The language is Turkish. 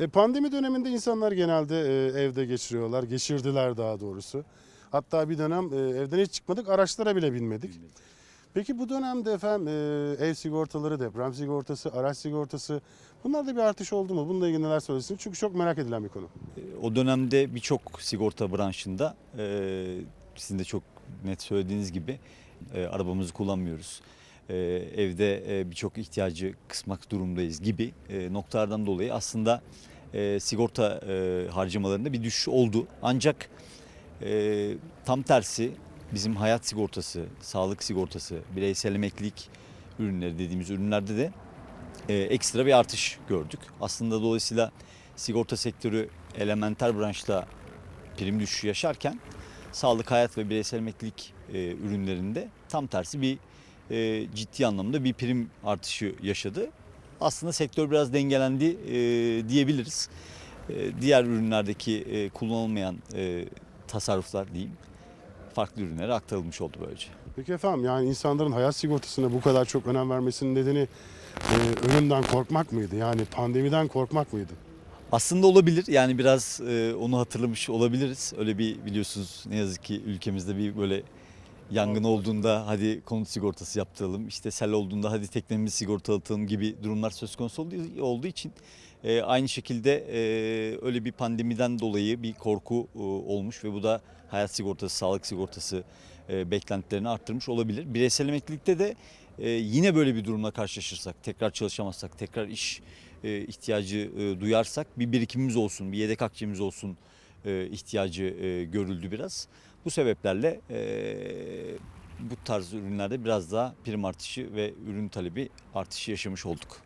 E, pandemi döneminde insanlar genelde e, evde geçiriyorlar, geçirdiler daha doğrusu. Hatta bir dönem e, evden hiç çıkmadık, araçlara bile binmedik. Peki bu dönemde efendim e, ev sigortaları, deprem sigortası, araç sigortası bunlarda bir artış oldu mu? Bununla ilgili neler söylesin? Çünkü çok merak edilen bir konu. O dönemde birçok sigorta branşında e, sizin de çok net söylediğiniz gibi e, arabamızı kullanmıyoruz. E, evde e, birçok ihtiyacı kısmak durumdayız gibi e, noktalardan dolayı aslında sigorta harcamalarında bir düşüş oldu. Ancak tam tersi bizim hayat sigortası, sağlık sigortası, bireysel emeklilik ürünleri dediğimiz ürünlerde de ekstra bir artış gördük. Aslında dolayısıyla sigorta sektörü elementer branşta prim düşüşü yaşarken sağlık, hayat ve bireysel emeklilik ürünlerinde tam tersi bir e, ciddi anlamda bir prim artışı yaşadı. Aslında sektör biraz dengelendi e, diyebiliriz. E, diğer ürünlerdeki e, kullanılmayan e, tasarruflar diyeyim farklı ürünlere aktarılmış oldu böylece. Peki efendim yani insanların hayat sigortasına bu kadar çok önem vermesinin nedeni e, ölümden korkmak mıydı? Yani pandemiden korkmak mıydı? Aslında olabilir yani biraz e, onu hatırlamış olabiliriz. Öyle bir biliyorsunuz ne yazık ki ülkemizde bir böyle yangın olduğunda hadi konut sigortası yaptıralım. işte sel olduğunda hadi teknemizi sigortalatalım gibi durumlar söz konusu olduğu, için e, aynı şekilde e, öyle bir pandemiden dolayı bir korku e, olmuş ve bu da hayat sigortası, sağlık sigortası e, beklentilerini arttırmış olabilir. Bireysel emeklilikte de e, yine böyle bir durumla karşılaşırsak, tekrar çalışamazsak, tekrar iş e, ihtiyacı e, duyarsak bir birikimimiz olsun, bir yedek akçemiz olsun e, ihtiyacı e, görüldü biraz. Bu sebeplerle bu tarz ürünlerde biraz daha prim artışı ve ürün talebi artışı yaşamış olduk.